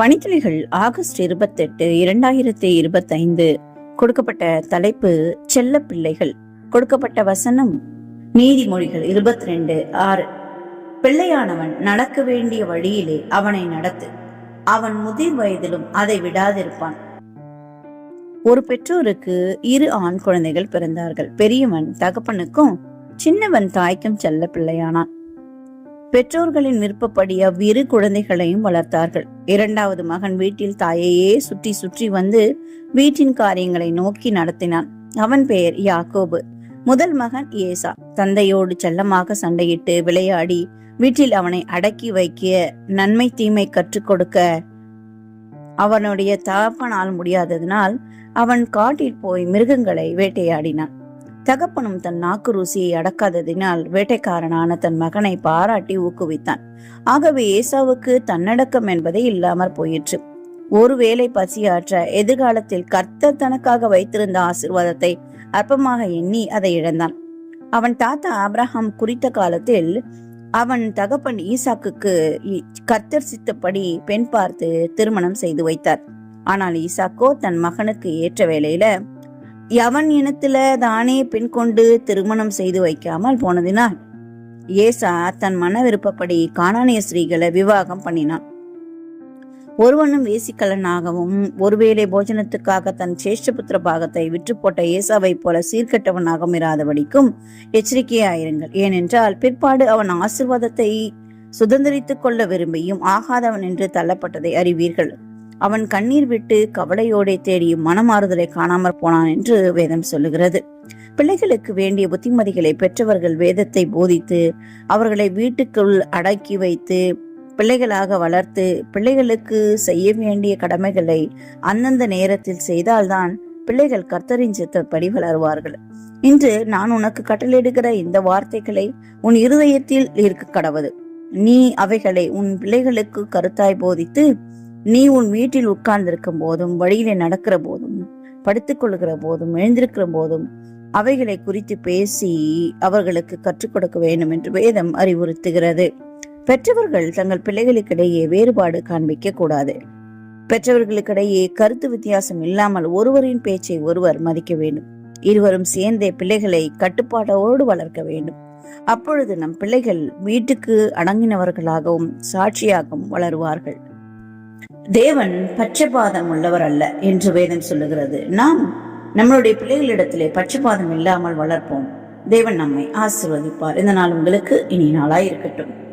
பணித்துளிகள் August இருபத்தெட்டு இரண்டாயிரத்தி இருபத்தைந்து. கொடுக்கப்பட்ட தலைப்பு செல்ல பிள்ளைகள் கொடுக்கப்பட்ட வசனம் நீதிமொழிகள் இருபத்தி ரெண்டு ஆறு. பிள்ளையானவன் நடக்க வேண்டிய வழியிலே அவனை நடத்து. அவன் முதிர் வயதிலும் அதை விடாதிருப்பான். ஒரு பெற்றோருக்கு இரு ஆண் குழந்தைகள் பிறந்தார்கள். பெரியவன் தகப்பனுக்கும் சின்னவன் தாய்க்கும் செல்ல பிள்ளையானான் பெற்றோர்களின் விருப்பப்படி அவ்விரு குழந்தைகளையும் வளர்த்தார்கள். இரண்டாவது மகன் வீட்டில் தாயையே சுற்றி சுற்றி வந்து வீட்டின் காரியங்களை நோக்கி நடத்தினான். அவன் பெயர் யாக்கோபு. முதல் மகன் ஏசா. தந்தையோடு செல்லமாக சண்டையிட்டு விளையாடி வீட்டில் அவனை அடக்கி வைக்க நன்மை தீமை கற்றுக் கொடுக்க அவனுடைய தகப்பனால் முடியாததினால் அவன் காட்டில் போய் மிருகங்களை வேட்டையாடினான். தகப்பனும் தன் நாக்கு ருசியை அடக்காததினால் வேட்டைக்காரனான தன் மகனை பாராட்டி ஊக்குவித்தான். ஆகவே ஏசாவுக்கு தன்னடக்கம் என்பதே இல்லாமற் போயிற்று. ஒருவேளை பசியாற்ற எதிர்காலத்தில் கர்த்தர் தனக்காக வைத்திருந்த ஆசிர்வாதத்தை அற்பமாக எண்ணி அதை இழந்தான். அவன் தாத்தா ஆப்ரஹாம் குறித்த காலத்தில் அவன் தகப்பன் ஈசாக்குக்கு கர்த்தர் சித்தப்படி பெண் பார்த்து திருமணம் செய்து வைத்தார். ஆனால் ஈசாக்கோ தன் மகனுக்கு ஏற்ற வேளையில யவன் இனத்துல தானே பெண் கொண்டு திருமணம் செய்து வைக்காமல் போனதினால் ஏசா தன் மன விருப்பப்படி காணானிய ஸ்ரீகளை விவாகம் பண்ணினான். ஒருவனும் வேசிக்கலனாகவும் ஒருவேளை போஜனத்துக்காக தன் சேஷ்டபுத்திர பாகத்தை விற்று போட்ட ஏசாவை போல சீர்கெட்டவனாகவும் இராதபடிக்கும் எச்சரிக்கையாயிருங்கள். ஏனென்றால் பிற்பாடு அவன் ஆசிர்வாதத்தை சுதந்திரித்துக் கொள்ள விரும்பியும் ஆகாதவன் என்று தள்ளப்பட்டதை அறிவீர்கள். அவன் கண்ணீர் விட்டு கவலையோடே தேடி மனமாறுதலை காணாமற் போனான் என்று வேதம் சொல்லுகிறது. பிள்ளைகளுக்கு வேண்டிய புத்திமதிகளை பெற்றவர்கள் வேதத்தை போதித்து அவர்களை வீட்டுக்குள் அடக்கி வைத்து பிள்ளைகளாக வளர்த்து பிள்ளைகளுக்கு செய்ய வேண்டிய கடமைகளை அந்தந்த நேரத்தில் செய்தால்தான் பிள்ளைகள் கர்த்தரின் சித்தப்படி வளருவார்கள். இன்று நான் உனக்கு கட்டளையிடுகிற இந்த வார்த்தைகளை உன் இருதயத்தில் இருக்க கடவது. நீ அவைகளை உன் பிள்ளைகளுக்கு கருத்தாய் போதித்து நீ உன் வீட்டில் உட்கார்ந்திருக்கும் போதும் வழியிலே நடக்கிற போதும் படுத்துக்கொள்கிற போதும் எழுந்திருக்கிற போதும் அவைகளை குறித்து பேசி அவர்களுக்கு கற்றுக் கொடுக்க வேண்டும் என்று வேதம் அறிவுறுத்துகிறது. பெற்றவர்கள் தங்கள் பிள்ளைகளுக்கிடையே வேறுபாடு காண்பிக்க கூடாது. பெற்றவர்களுக்கிடையே கருத்து வித்தியாசம் இல்லாமல் ஒருவரின் பேச்சை ஒருவர் மதிக்க வேண்டும். இருவரும் சேர்ந்தே பிள்ளைகளை கட்டுப்பாட்டோடு வளர்க்க வேண்டும். அப்பொழுது நம் பிள்ளைகள் வீட்டுக்கு அடங்கினவர்களாகவும் சாட்சியாகவும் வளருவார்கள். தேவன் பச்சைபாதம் உள்ளவர் அல்ல என்று வேதம் சொல்லுகிறது. நாம் நம்மளுடைய பிள்ளைகளிடத்திலே பச்சைபாதம் இல்லாமல் வளர்ப்போம். தேவன் நம்மை ஆசிர்வதிப்பார். இந்த நாள் உங்களுக்கு இனி நாளாய் இருக்கட்டும்